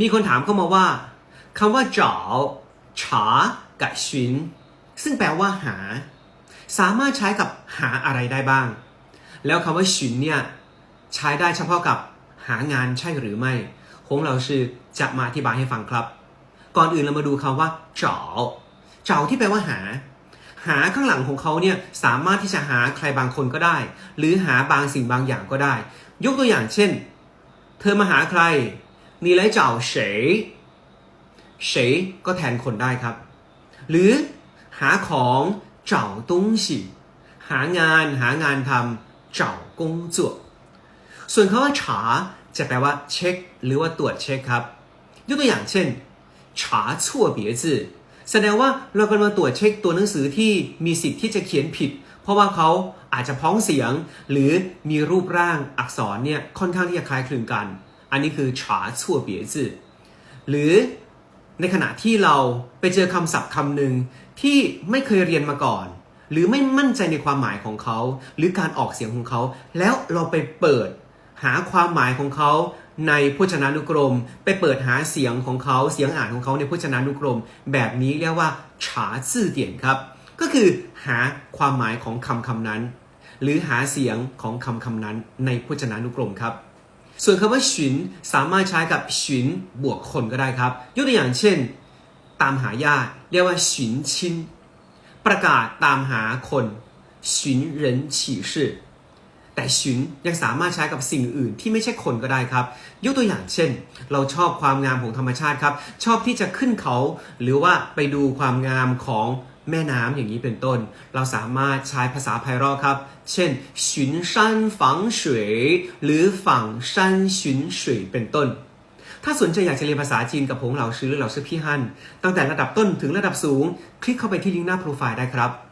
มีคนถามเข้ามาว่าคำว่าจ๋าฉากับชินซึ่งแปลว่าหา สามารถใช้กับหาอะไรได้บ้าง แล้วคำว่าชินเนี่ยใช้ได้เฉพาะกับหางานใช่หรือไม่คงเราชื่อจะมาอธิบายให้ฟังครับ ก่อนอื่นเรามาดูคำว่าจ๋าจ๋าที่แปลว่าหา หาข้างหลังของเขาเนี่ยสามารถที่จะหาใครบางคนก็ได้ หรือหาบางสิ่งบางอย่างก็ได้ ยกตัวอย่างเช่น เธอมาหาใคร มีไลเจ้าเฉยเฉยก็แทนคนได้ครับ หรือหาของเจ้าตุ้งสีหางานหางานทำเจ้ากงจั่ส่วนคาว่าฉาจะแปลว่าเช็ค หรือว่าตรวจเช็คครับยกตัวอย่างเช่นฉาชั่วเบียจื่แสดงว่าเรากำลังตรวจเช็คตัวหนังสือที่มีสิทธิ์ที่จะเขียนผิด เพราะว่าเขาอาจจะพ้องเสียง หรือมีรูปร่างอักษรเนี่ยค่อนข้างที่จะคล้ายคลึงกัน อันนี้คือฉาชั่วเบียจื่อหรือในขณะที่เราไปเจอคำศัพท์คำหนึ่งที่ไม่เคยเรียนมาก่อน หรือไม่มั่นใจในความหมายของเขา หรือการออกเสียงของเขา แล้วเราไปเปิดหาความหมายของเขาในพจนานุกรม ไปเปิดหาเสียงของเขาเสียงอ่านของเขาในพจนานุกรม แบบนี้เรียกว่าฉาซื่อเตียนครับ ก็คือหาความหมายของคำคำนั้น หรือหาเสียงของคำคำนั้นในพจนานุกรมครับ ส่วนคำว่าฉุนสามารถใช้กับฉุนบวกคนก็ได้ครับ ยกตัวอย่างเช่น ตามหาญาติเรียกว่าฉุนชินประกาศตามหาคนฉุนเหรินฉี่ชื่อแต่ฉุนยังสามารถใช้กับสิ่งอื่นที่ไม่ใช่คนก็ได้ครับ ยกตัวอย่างเช่น เราชอบความงามของธรรมชาติครับ ชอบที่จะขึ้นเขา หรือว่าไปดูความงามของ แม่น้ำอย่างนี้เป็นต้น เราสามารถใช้ภาษาไพเราะครับ เช่น巡山访水หรือ访山巡水เป็นต้น ถ้าสนใจอยากจะเรียนภาษาจีนกับผมเหล่าชื่อหรือเหล่าชื่อพี่ฮั่นตั้งแต่ระดับต้นถึงระดับสูง คลิกเข้าไปที่ลิงก์หน้าโปรไฟล์ได้ครับ